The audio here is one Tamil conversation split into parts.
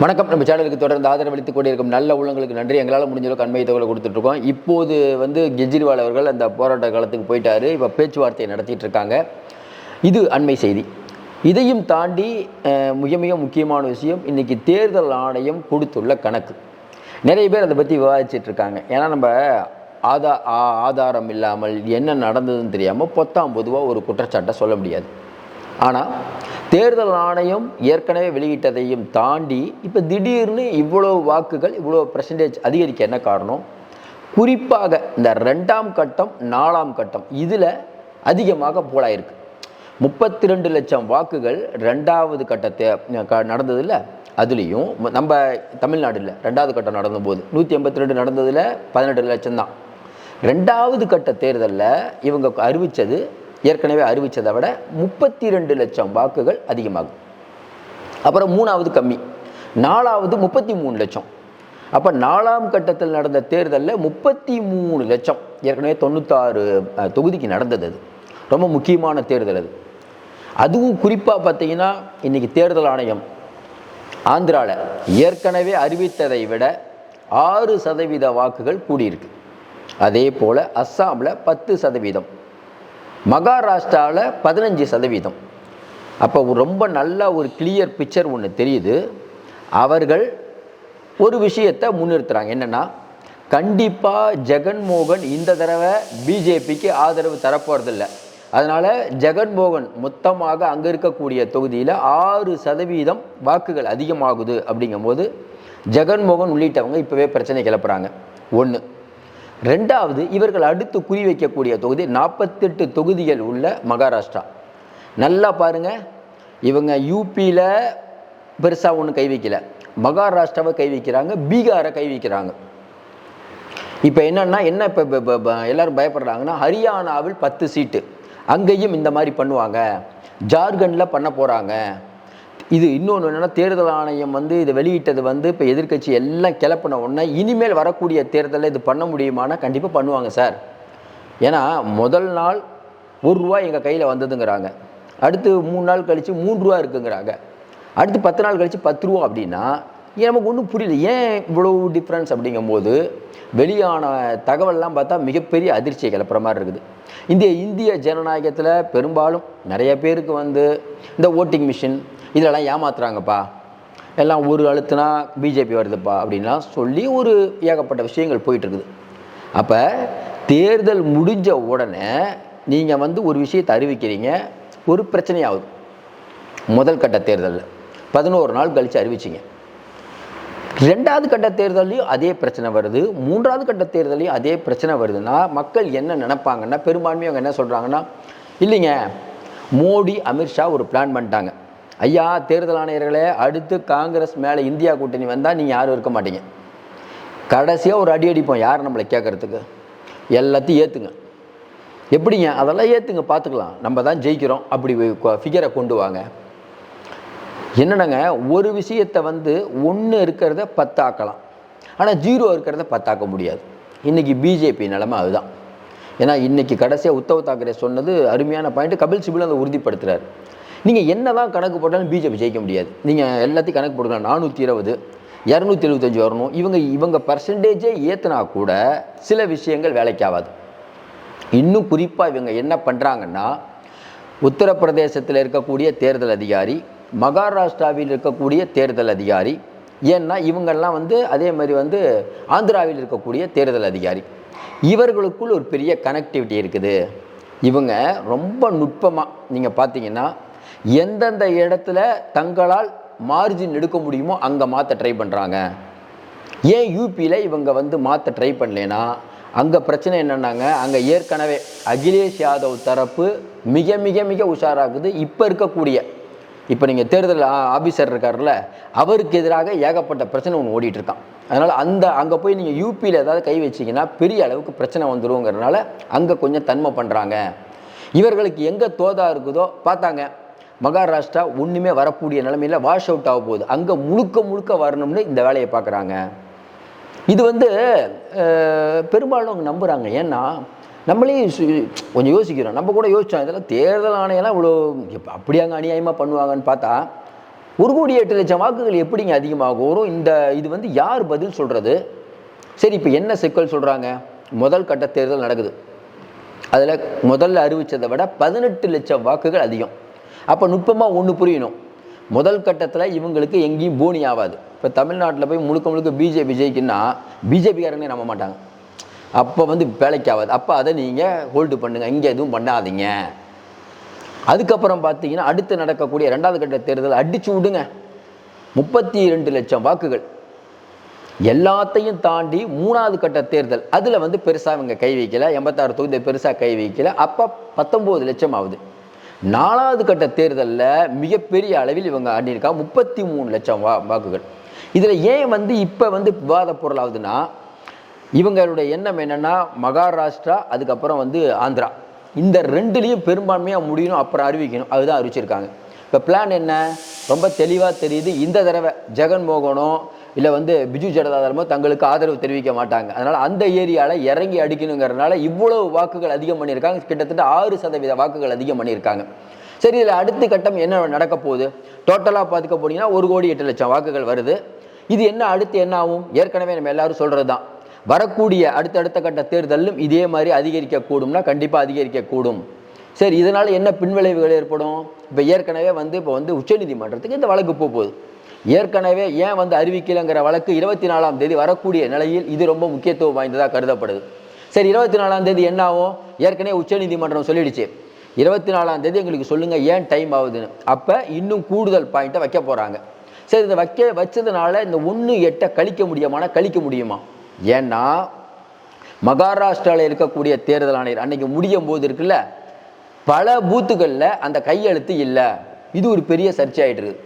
வணக்கம். நம்ம சேனலுக்கு தொடர்ந்து ஆதரவளித்துக் கொண்டிருக்கும் நல்ல உள்ளங்களுக்கு நன்றி. எங்களால் முடிஞ்ச அளவுக்கு அண்மை தகவலை கொடுத்துட்ருக்கோம் இப்போது வந்து கெஜ்ரிவால் அவர்கள் அந்த போராட்ட காலத்துக்கு போயிட்டாரு. இப்போ பேச்சுவார்த்தை நடத்திட்டு இருக்காங்க. இது அண்மை செய்தி. இதையும் தாண்டி மிக மிக முக்கியமான விஷயம் இன்னைக்கு தேர்தல் ஆணையம் கொடுத்துள்ள கணக்கு. நிறைய பேர் அதை பற்றி விவாதிச்சிட்டு இருக்காங்க. ஏன்னா நம்ம ஆதா ஆ- ஆதாரம் இல்லாமல் என்ன நடந்ததுன்னு தெரியாமல் பொத்தாம் பொதுவாக ஒரு குற்றச்சாட்டை சொல்ல முடியாது. ஆனால் தேர்தல் ஆணையம் ஏற்கனவே வெளியிட்டதையும் தாண்டி இப்போ திடீர்னு இவ்வளோ வாக்குகள் இவ்வளோ பர்சன்டேஜ் அதிகரிக்க என்ன காரணம்? குறிப்பாக இந்த ரெண்டாம் கட்டம் நாலாம் கட்டம் இதில் அதிகமாக போலாயிருக்கு. முப்பத்தி ரெண்டு லட்சம் வாக்குகள் ரெண்டாவது கட்டத்தை க- நடந்ததில்ல அதுலேயும் நம்ம தமிழ்நாடுல ரெண்டாவது கட்டம் நடந்தபோது நூற்றி எண்பத்தி ரெண்டு நடந்ததில் பதினெட்டு லட்சம் தான் ரெண்டாவது கட்ட தேர்தலில் இவங்க அறிவித்தது ஏற்கனவே அறிவித்ததை விட முப்பத்தி ரெண்டு லட்சம் வாக்குகள் அதிகமாகும். அப்புறம் மூணாவது கம்மி. நாலாவது முப்பத்தி மூணு லட்சம். அப்போ நாலாம் கட்டத்தில் நடந்த தேர்தலில் முப்பத்தி மூணு லட்சம். ஏற்கனவே தொண்ணூத்தாறு தொகுதிக்கு நடந்தது அது. ரொம்ப முக்கியமான தேர்தல் அது. அதுவும் குறிப்பாக பார்த்தீங்கன்னா இன்றைக்கி தேர்தல் ஆணையம் ஆந்திராவில் ஏற்கனவே அறிவித்ததை விட ஆறு சதவீத வாக்குகள் கூடியிருக்கு. அதே போல் அஸ்ஸாமில் பத்து சதவீதம். மகாராஷ்டிராவில் பதினஞ்சு சதவீதம். அப்போ ரொம்ப நல்ல ஒரு கிளியர் பிக்சர் ஒன்று தெரியுது. அவர்கள் ஒரு விஷயத்தை முன்னிறுத்துறாங்க. என்னென்னா கண்டிப்பாக ஜெகன்மோகன் இந்த தடவை பிஜேபிக்கு ஆதரவு தரப்போகிறதில்ல அதனால் ஜெகன்மோகன் மொத்தமாக அங்கே இருக்கக்கூடிய தொகுதியில் ஆறு சதவீதம் வாக்குகள் அதிகமாகுது அப்படிங்கும்போது ஜெகன்மோகன் உள்ளிட்டவங்க இப்போவே பிரச்சனை கிளப்புறாங்க. ஒன்று ரெண்டாவது இவர்கள் அடுத்து குறி வைக்கக்கூடிய தொகுதி நாற்பத்தெட்டு தொகுதிகள் உள்ள மகாராஷ்டிரா. நல்லா பாருங்க. இவங்க யூபியில் பெருசாக ஒன்றும் கை வைக்கல. மகாராஷ்டிராவை கை வைக்கிறாங்க பீகாரை கை வைக்கிறாங்க. இப்போ என்னென்னா என்ன இப்போ எல்லோரும் பயப்படுறாங்கன்னா ஹரியானாவில் பத்து சீட்டு. அங்கேயும் இந்த மாதிரி பண்ணுவாங்க. ஜார்க்கண்டில் பண்ண போகிறாங்க இது இன்னொன்று என்னென்னா தேர்தல் ஆணையம் வந்து இதை வெளியிட்டது வந்து இப்போ எதிர்க்கட்சி எல்லாம் கிளப்பின உடனே இனிமேல் வரக்கூடிய தேர்தலில் இது பண்ண முடியுமானா கண்டிப்பாக பண்ணுவாங்க சார். ஏன்னா முதல் நாள் ஒரு ரூபா எங்கள் கையில் வந்ததுங்கிறாங்க. அடுத்து மூணு நாள் கழித்து மூணு ரூபா இருக்குங்கிறாங்க. அடுத்து பத்து நாள் கழித்து பத்து ரூபா அப்படின்னா நமக்கு ஒன்றும் புரியல. ஏன் இவ்வளோ டிஃப்ரென்ஸ் அப்படிங்கும்போது வெளியான தகவல்லாம் பார்த்தா மிகப்பெரிய அதிர்ச்சியை கிளப்புற மாதிரி இருக்குது. இந்த இந்திய ஜனநாயகத்தில் பெரும்பாலும் நிறைய பேருக்கு வந்து இந்த ஓட்டிங் மிஷின் இதிலலாம் ஏமாத்துறாங்கப்பா. எல்லாம் ஒரு அழுத்துனா பிஜேபி வருதுப்பா அப்படின்லாம் சொல்லி ஒரு ஏகப்பட்ட விஷயங்கள் போயிட்டு இருக்குது அப்போ தேர்தல் முடிஞ்ச உடனே நீங்கள் வந்து ஒரு விஷயத்தை அறிவிக்கிறீங்க ஒரு பிரச்சனையாகுது. முதல் கட்ட தேர்தலில் பதினோரு நாள் கழித்து அறிவிச்சிங்க. ரெண்டாவது கட்ட தேர்தலையும் அதே பிரச்சனை வருது. மூன்றாவது கட்ட தேர்தலையும் அதே பிரச்சனை வருதுன்னா மக்கள் என்ன நினப்பாங்கன்னா பெரும்பான்மையாக அவங்க என்ன சொல்கிறாங்கன்னா இல்லைங்க மோடி அமித்ஷா ஒரு பிளான் பண்ணிட்டாங்க. ஐயா தேர்தல் ஆணையர்களே அடுத்து காங்கிரஸ் மேலே இந்தியா கூட்டணி வந்தால் நீங்கள் யாரும் இருக்க மாட்டீங்க. கடைசியாக ஒரு அடி அடிப்போம். யார் நம்மளை கேட்குறதுக்கு எல்லாத்தையும் ஏற்றுங்க எப்படிங்க? அதெல்லாம் ஏற்றுங்க பார்த்துக்கலாம் நம்ம தான் ஜெயிக்கிறோம். அப்படி ஃபிகரை கொண்டு வாங்க. என்னென்னங்க? ஒரு விஷயத்தை வந்து ஒன்று இருக்கிறத பத்தாக்கலாம். ஆனால் ஜீரோ இருக்கிறத பத்தாக்க முடியாது. இன்றைக்கி பிஜேபி நிலமை அதுதான். ஏன்னா இன்றைக்கி கடைசியாக உத்தவ் தாக்கரே சொன்னது அருமையான பாயிண்ட் கபில் சிபில் அதை உறுதிப்படுத்துறாரு. நீங்கள் என்ன தான் கணக்கு போட்டாலும் பிஜேபி ஜெயிக்க முடியாது. நீங்கள் எல்லாத்தையும் கணக்கு போட்டுக்கலாம் நானூற்றி இருபது இரநூத்தி எழுபத்தஞ்சு வரணும். இவங்க இவங்க பர்சன்டேஜே ஏற்றுனா கூட சில விஷயங்கள் வேலைக்கு ஆகாது. இன்னும் குறிப்பாக இவங்க என்ன பண்ணுறாங்கன்னா உத்தரப்பிரதேசத்தில் இருக்கக்கூடிய தேர்தல் அதிகாரி மகாராஷ்டிராவில் இருக்கக்கூடிய தேர்தல் அதிகாரி ஏன்னா இவங்கெல்லாம் வந்து அதே மாதிரி வந்து ஆந்திராவில் இருக்கக்கூடிய தேர்தல் அதிகாரி. இவர்களுக்குள் ஒரு பெரிய கனெக்டிவிட்டி இருக்குது. இவங்க ரொம்ப நுட்பமாக நீங்கள் பார்த்தீங்கன்னா எந்தெந்த இடத்துல தங்களால் மார்ஜின் எடுக்க முடியுமோ அங்கே மாற்ற ட்ரை பண்ணுறாங்க ஏன் யூபியில் இவங்க வந்து மாற்ற ட்ரை பண்ணலேன்னா அங்கே பிரச்சனை என்னென்னாங்க அங்கே ஏற்கனவே அகிலேஷ் யாதவ் தரப்பு மிக மிக மிக உஷாராகுது. இப்போ இருக்கக்கூடிய இப்போ நீங்கள் தேர்தல் ஆ- இருக்கார்ல அவருக்கு எதிராக ஏகப்பட்ட பிரச்சனை ஒன்று ஓடிட்டுருக்கான். அதனால் அந்த அங்கே போய் நீங்கள் யூபியில் ஏதாவது கை வச்சீங்கன்னா பெரிய அளவுக்கு பிரச்சனை வந்துருங்கிறதுனால அங்கே கொஞ்சம் தன்மை பண்ணுறாங்க இவர்களுக்கு எங்கே தோதா இருக்குதோ பார்த்தாங்க. மகாராஷ்டிரா ஒன்றுமே வரக்கூடிய நிலைமையில் வாஷ் அவுட் ஆக போகுது. அங்கே முழுக்க முழுக்க வரணும்னு இந்த வேலையை பார்க்குறாங்க. இது வந்து பெரும்பாலும் அவங்க நம்புகிறாங்க ஏன்னா நம்மளே கொஞ்சம் யோசிக்கிறோம். நம்ம கூட யோசிச்சோம் இதெல்லாம் தேர்தல் ஆணையெல்லாம் இவ்வளோ அப்படியாங்க அநியாயமாக பண்ணுவாங்கன்னு பார்த்தா ஒரு கோடி எட்டு லட்சம் வாக்குகள் எப்படிங்க அதிகமாக வரும் இந்த இது வந்து யார் பதில் சொல்கிறது சரி இப்போ என்ன சிக்கல் சொல்கிறாங்க முதல் கட்ட தேர்தல் நடக்குது. அதில் முதல்ல அறிவித்ததை விட பதினெட்டு லட்சம் வாக்குகள் அதிகம். அப்போ நுட்பமாக ஒன்று புரியணும். முதல் கட்டத்தில் இவங்களுக்கு எங்கேயும் போனி ஆகாது இப்போ தமிழ்நாட்டில் போய் முழுக்க முழுக்க பிஜேபி ஜெயிக்குன்னா பிஜேபிக்காரனே நம்ப மாட்டாங்க. அப்போ வந்து வேலைக்கு ஆகாது அப்போ அதை நீங்கள் ஹோல்டு பண்ணுங்கள் இங்கே எதுவும் பண்ணாதீங்க. அதுக்கப்புறம் பார்த்தீங்கன்னா அடுத்து நடக்கக்கூடிய ரெண்டாவது கட்ட தேர்தல் அடித்து விடுங்க. முப்பத்தி ரெண்டு லட்சம் வாக்குகள். எல்லாத்தையும் தாண்டி மூணாவது கட்ட தேர்தல். அதில் வந்து பெருசாக இவங்க கை வைக்கல. எண்பத்தாறு தொகுதி பெருசாக கை வைக்கல. அப்போ பத்தொம்போது லட்சம் ஆகுது. நாலாவது கட்ட தேர்தலில் மிகப்பெரிய அளவில் இவங்க ஆண்டியிருக்கா முப்பத்தி மூணு லட்சம் வா வாக்குகள். இதில் ஏன் வந்து இப்போ வந்து விவாத பொருள் ஆகுதுன்னா இவங்களுடைய எண்ணம் என்னென்னா மகாராஷ்டிரா அதுக்கப்புறம் வந்து ஆந்திரா. இந்த ரெண்டுலேயும் பெரும்பான்மையாக முடியணும் அப்புறம் அறிவிக்கணும். அதுதான் அறிவிச்சிருக்காங்க. இப்போ பிளான் என்ன? ரொம்ப தெளிவாக தெரியுது. இந்த தடவை ஜெகன்மோகனும் இல்லை வந்து பிஜு ஜனதாதளமோ தங்களுக்கு ஆதரவு தெரிவிக்க மாட்டாங்க. அதனால் அந்த ஏரியாவில் இறங்கி அடிக்கணுங்கிறதுனால இவ்வளவு வாக்குகள் அதிகம் பண்ணியிருக்காங்க. கிட்டத்தட்ட ஆறு சதவீத வாக்குகள் அதிகம் பண்ணியிருக்காங்க. சரி இதில் அடுத்த கட்டம் என்ன நடக்க போகுது? டோட்டலாக பார்த்துக்க போனீங்கன்னா ஒரு கோடி எட்டு லட்சம் வாக்குகள் வருது. இது என்ன அடுத்து என்ன ஆகும்? ஏற்கனவே நம்ம எல்லாரும் சொல்கிறது தான் வரக்கூடிய அடுத்தடுத்த கட்ட தேர்தலும் இதே மாதிரி அதிகரிக்கக்கூடும்னா கண்டிப்பாக அதிகரிக்கக்கூடும். சரி இதனால் என்ன பின்விளைவுகள் ஏற்படும்? இப்போ ஏற்கனவே வந்து இப்போ வந்து உச்சநீதிமன்றத்துக்கு இந்த வழக்கு போகுது. ஏற்கனவே ஏன் வந்து அறிவிக்கலைங்கிற வழக்கு இருபத்தி நாலாம் தேதி வரக்கூடிய நிலையில் இது ரொம்ப முக்கியத்துவம் வாய்ந்ததாக கருதப்படுது. சரி இருபத்தி நாலாம் தேதி என்ன ஆகும்? ஏற்கனவே உச்சநீதிமன்றம் சொல்லிடுச்சு. இருபத்தி நாலாம் தேதி எங்களுக்கு சொல்லுங்கள் ஏன் டைம் ஆகுதுன்னு. அப்போ இன்னும் கூடுதல் பாயிண்ட்டை வைக்க போகிறாங்க சரி இதை வைக்க வச்சதுனால இந்த ஒன்று எட்டை கழிக்க முடியுமானா கழிக்க முடியுமா? ஏன்னா மகாராஷ்டிராவில் இருக்கக்கூடிய தேர்தல் ஆணையர் அன்னைக்கு முடியும் போது இருக்குல்ல பல பூத்துகளில் அந்த கையெழுத்து இல்லை. இது ஒரு பெரிய சர்ச்சையாயிட்டு இருக்குது.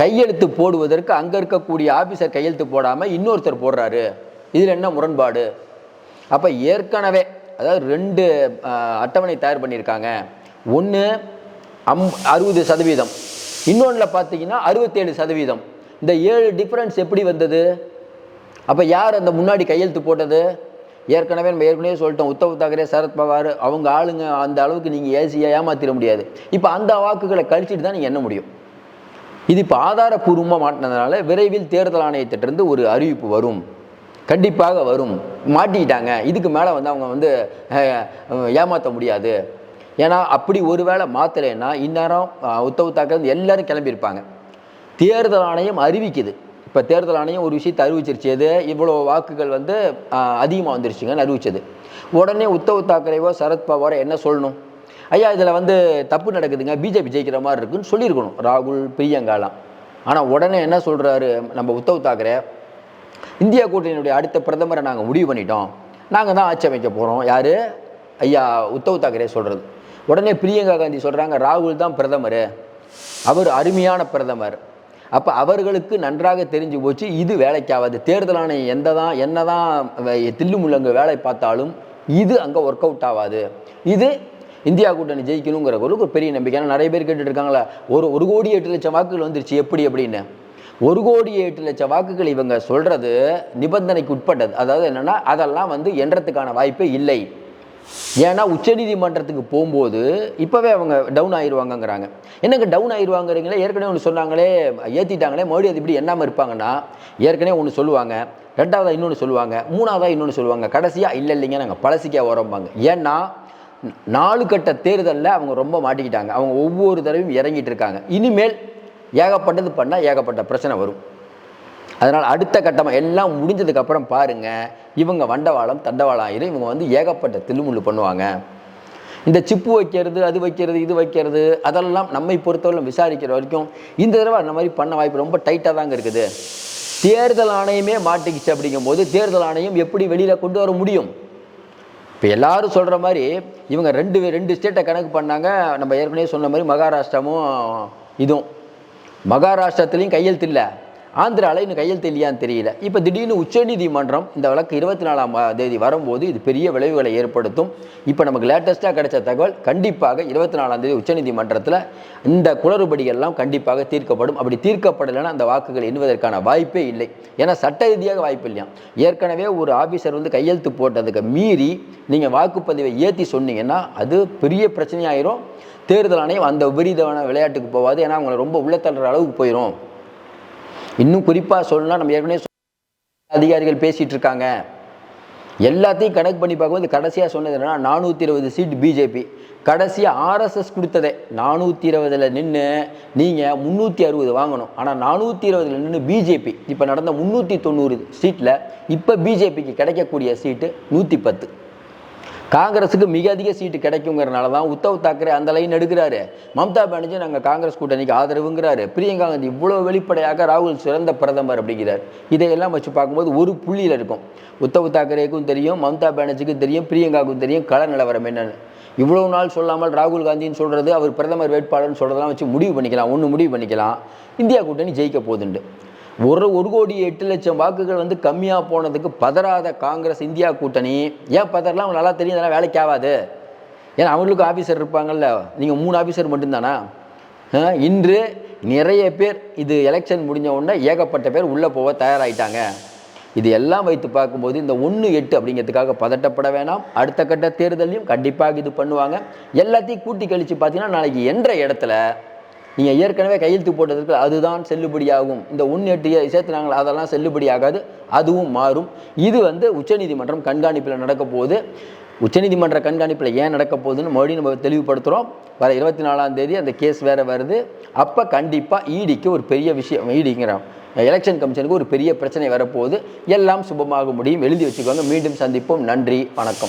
கையெழுத்து போடுவதற்கு அங்கே இருக்கக்கூடிய ஆஃபீஸர் கையெழுத்து போடாமல் இன்னொருத்தர் போடுறாரு. இதில் என்ன முரண்பாடு? அப்போ ஏற்கனவே அதாவது ரெண்டு அட்டவணை தயார் பண்ணியிருக்காங்க. ஒன்று அம் அறுபது சதவீதம். இன்னொன்றில் பார்த்தீங்கன்னா அறுபத்தேழு சதவீதம். இந்த ஏழு டிஃப்ரென்ஸ் எப்படி வந்தது? அப்போ யார் அந்த முன்னாடி கையெழுத்து போட்டது? ஏற்கனவே நம்ம ஏற்கனவே சொல்லிட்டோம் உத்தவ் தாக்கரே சரத்பவார் அவங்க ஆளுங்க அந்த அளவுக்கு நீங்கள் ஏசியாக ஏமாத்திட முடியாது. இப்போ அந்த வாக்குகளை கழிச்சிட்டு தான் நீங்கள் எண்ண முடியும். இது இப்போ ஆதாரப்பூர்வமாக மாட்டினதுனால விரைவில் தேர்தல் ஆணையத்திட்டிருந்து ஒரு அறிவிப்பு வரும். கண்டிப்பாக வரும். மாட்டிக்கிட்டாங்க. இதுக்கு மேலே வந்து அவங்க வந்து ஏமாற்ற முடியாது. ஏன்னா அப்படி ஒருவேளை மாற்றலைன்னா இந்நேரம் அஹ், உத்தவ் தாக்கரே எல்லாரும் கிளம்பியிருப்பாங்க. தேர்தல் ஆணையம் அறிவிக்குது. இப்போ தேர்தல் ஆணையம் ஒரு விஷயத்தை அறிவிச்சிருச்சு. எது? இவ்வளோ வாக்குகள் வந்து அதிகமாக வந்துருச்சுங்கன்னு அறிவிச்சது. உடனே உத்தவ் தாக்கரேவோ சரத்பவாரோ என்ன சொல்லணும்? ஐயா இதில் வந்து தப்பு நடக்குதுங்க. பிஜேபி ஜெயிக்கிற மாதிரி இருக்குன்னு சொல்லியிருக்கணும். ராகுல் பிரியங்காலாம். ஆனால் உடனே என்ன சொல்கிறாரு நம்ம உத்தவ் தாக்கரே இந்தியா கூட்டணியினுடைய அடுத்த பிரதமரை நாங்கள் முடிவு பண்ணிட்டோம். நாங்கள் தான் ஆட்சி அமைக்க போகிறோம் யார்? ஐயா உத்தவ் தாக்கரே சொல்கிறது உடனே பிரியங்கா காந்தி சொல்கிறாங்க ராகுல் தான் பிரதமர். அவர் அருமையான பிரதமர். அப்போ அவர்களுக்கு நன்றாக தெரிஞ்சு போச்சு இது வேலைக்காவது தேர்தலான எந்த தான் என்ன தான் தில்லுமுள்ளங்க வேலை பார்த்தாலும் இது அங்கே ஒர்க் அவுட் ஆகாது. இது இந்தியா கூட்டணி ஜெயிக்கணுங்கிற ஒரு பெரிய நம்பிக்கை. ஏன்னா நிறைய பேர் கேட்டுட்டு இருக்காங்களா ஒரு ஒரு கோடி எட்டு லட்சம் வாக்குகள் வந்துருச்சு எப்படி அப்படின்னு? ஒரு கோடி எட்டு லட்சம் வாக்குகள் இவங்க சொல்கிறது நிபந்தனைக்கு உட்பட்டது. அதாவது என்னன்னா அதெல்லாம் வந்து எண்றதுக்கான வாய்ப்பே இல்லை. ஏன்னா உச்சநீதிமன்றத்துக்கு போகும்போது இப்போவே அவங்க டவுன் ஆயிடுவாங்கங்கிறாங்க என்னங்க டவுன் ஆயிடுவாங்கிறீங்களே ஏற்கனவே ஒன்று சொன்னாங்களே ஏற்றிட்டாங்களே மறுபடியும் அது இப்படி என்னாமல் இருப்பாங்கன்னா ஏற்கனவே ஒன்று சொல்லுவாங்க. ரெண்டாவதாக இன்னொன்று சொல்லுவாங்க. மூணாவதாக இன்னொன்று சொல்லுவாங்க. கடைசியாக இல்லை இல்லைங்க நாங்கள் பழசிக்கா உரம்பாங்க ஏன்னா நாலு கட்ட தேர்தலில் அவங்க ரொம்ப மாட்டிக்கிட்டாங்க. அவங்க ஒவ்வொரு தடவையும் இறங்கிட்டு இருக்காங்க. இனிமேல் ஏகப்பட்டது பண்ணால் ஏகப்பட்ட பிரச்சனை வரும். அதனால் அடுத்த கட்டமாக எல்லாம் முடிஞ்சதுக்கப்புறம் பாருங்கள் இவங்க வண்டவாளம் தண்டவாளம் ஆயிரும் இவங்க வந்து ஏகப்பட்ட தில்லுமுள்ளு பண்ணுவாங்க. இந்த சிப்பு வைக்கிறது அது வைக்கிறது இது வைக்கிறது அதெல்லாம் நம்மை பொறுத்தவரை விசாரிக்கிற வரைக்கும் இந்த தடவை அந்த மாதிரி பண்ண வாய்ப்பு ரொம்ப டைட்டாக தாங்க இருக்குது. தேர்தல் ஆணையமே மாட்டிக்கிச்சு அப்படிங்கும்போது தேர்தல் ஆணையம் எப்படி வெளியில் கொண்டு வர முடியும்? இப்போ எல்லாரும் சொல்கிற மாதிரி இவங்க ரெண்டு ரெண்டு ஸ்டேட்டை கணக்கு பண்ணாங்க. நம்ம ஏற்கனவே சொன்ன மாதிரி மகாராஷ்டிராவும் இதுவும். மகாராஷ்டிரத்துலேயும் கையெழுத்து இல்லை. ஆந்திராவில் இன்னும் கையெழுத்து இல்லையான்னு தெரியல. இப்போ திடீர்னு உச்சநீதிமன்றம் இந்த வழக்கு இருபத்தி நாலாம் தேதி வரும்போது இது பெரிய விளைவுகளை ஏற்படுத்தும். இப்போ நமக்கு லேட்டஸ்ட்டாக கிடைச்ச தகவல் கண்டிப்பாக இருபத்தி நாலாம் தேதி உச்சநீதிமன்றத்தில் இந்த குளறுபடிகள்லாம் கண்டிப்பாக தீர்க்கப்படும். அப்படி தீர்க்கப்படலைன்னா அந்த வாக்குகள் எண்ணுவதற்கான வாய்ப்பே இல்லை. ஏன்னா சட்ட ரீதியாக வாய்ப்பு இல்லையா? ஏற்கனவே ஒரு ஆஃபீஸர் வந்து கையெழுத்து போட்டதுக்கு மீறி நீங்கள் வாக்குப்பதிவை ஏற்றி சொன்னீங்கன்னா அது பெரிய பிரச்சனையாயிரும். தேர்தல் ஆணையம் அந்த விபரீதமான விளையாட்டுக்கு போகாது ஏன்னா அவங்களை ரொம்ப உள்ளத்தள்ளுற அளவுக்கு போயிடும் இன்னும் குறிப்பாக சொல்லணும்னா நம்ம ஏற்கனவே அதிகாரிகள் பேசிட்டு இருக்காங்க எல்லாத்தையும் கணக்கு பண்ணி பார்க்கும்போது கடைசியாக சொன்னது என்னன்னா நானூற்றி இருபது சீட் பிஜேபி கடைசியாக ஆர்எஸ்எஸ் கொடுத்ததே நானூற்றி இருபதில் நின்று நீங்கள் முந்நூற்றி அறுபது வாங்கணும். ஆனால் நானூற்றி இருபதில் நின்று பிஜேபி இப்போ நடந்த முந்நூற்றி தொண்ணூறு சீட்டில் இப்போ பிஜேபிக்கு கிடைக்கக்கூடிய சீட்டு நூற்றி பத்து காங்கிரஸுக்கு மிக அதிக சீட்டு கிடைக்குங்கிறனால தான் உத்தவ் தாக்கரே அந்த லைன் எடுக்கிறாரு. மம்தா பானர்ஜி நாங்கள் காங்கிரஸ் கூட்டணிக்கு ஆதரவுங்கிறாரு. பிரியங்கா காந்தி இவ்வளோ வெளிப்படையாக ராகுல் சிறந்த பிரதமர் அப்படிங்கிறார். இதையெல்லாம் வச்சு பார்க்கும்போது ஒரு புள்ளியில் இருக்கும். உத்தவ் தாக்கரேக்கும் தெரியும் மம்தா பானர்ஜிக்கும் தெரியும் பிரியங்காவுக்கும் தெரியும் கள நிலவரம் என்னன்னு. இவ்வளோ நாள் சொல்லாமல் ராகுல் காந்தின்னு சொல்கிறது அவர் பிரதமர் வேட்பாளர்னு சொல்கிறதெல்லாம் வச்சு முடிவு பண்ணிக்கலாம் ஒன்று முடிவு பண்ணிக்கலாம். இந்தியா கூட்டணி ஜெயிக்க போகுதுண்டு. ஒரு ஒரு கோடி எட்டு லட்சம் வாக்குகள் வந்து கம்மியாக போனதுக்கு பதறாத காங்கிரஸ் இந்தியா கூட்டணி. ஏன் பதறலாம்? அவங்க நல்லா தெரியும் அதெல்லாம் வேலைக்கு ஆகாது. ஏன்னா அவங்களுக்கு ஆஃபீஸர் இருப்பாங்கல்ல. நீங்கள் மூணு ஆஃபீஸர் மட்டும்தானா? இன்று நிறைய பேர் இது எலெக்ஷன் முடிஞ்ச உடனே ஏகப்பட்ட பேர் உள்ளே போக தயாராகிட்டாங்க இது எல்லாம் வைத்து பார்க்கும்போது இந்த ஒன்று எட்டு அப்படிங்கிறதுக்காக பதட்டப்பட வேணாம். அடுத்த கட்ட தேர்தலையும் கண்டிப்பாக இது பண்ணுவாங்க. எல்லாத்தையும் கூட்டி கழித்து பார்த்தீங்கன்னா நாளைக்கு என்ற இடத்துல நீங்கள் ஏற்கனவே கையெழுத்து போட்டதற்கு அதுதான் செல்லுபடியாகும். இந்த ஒன்று எட்டு சேர்த்துனாங்களா அதெல்லாம் செல்லுபடியாகாது அதுவும் மாறும். இது வந்து உச்சநீதிமன்றம் கண்காணிப்பில் நடக்க போகுது. உச்சநீதிமன்ற கண்காணிப்பில் ஏன் நடக்க போகுதுன்னு மறுபடியும் நம்ம தெளிவுபடுத்துகிறோம் வர இருபத்தி நாலாம் தேதி அந்த கேஸ் வேறு வருது. அப்போ கண்டிப்பாக ஈடிக்கு ஒரு பெரிய விஷயம் ஈடிங்கிறோம் எலெக்ஷன் கமிஷனுக்கு ஒரு பெரிய பிரச்சனை வரப்போகுது. எல்லாம் சுபமாக முடியும். எழுதி வச்சுக்கோங்க. மீண்டும் சந்திப்போம். நன்றி. வணக்கம்.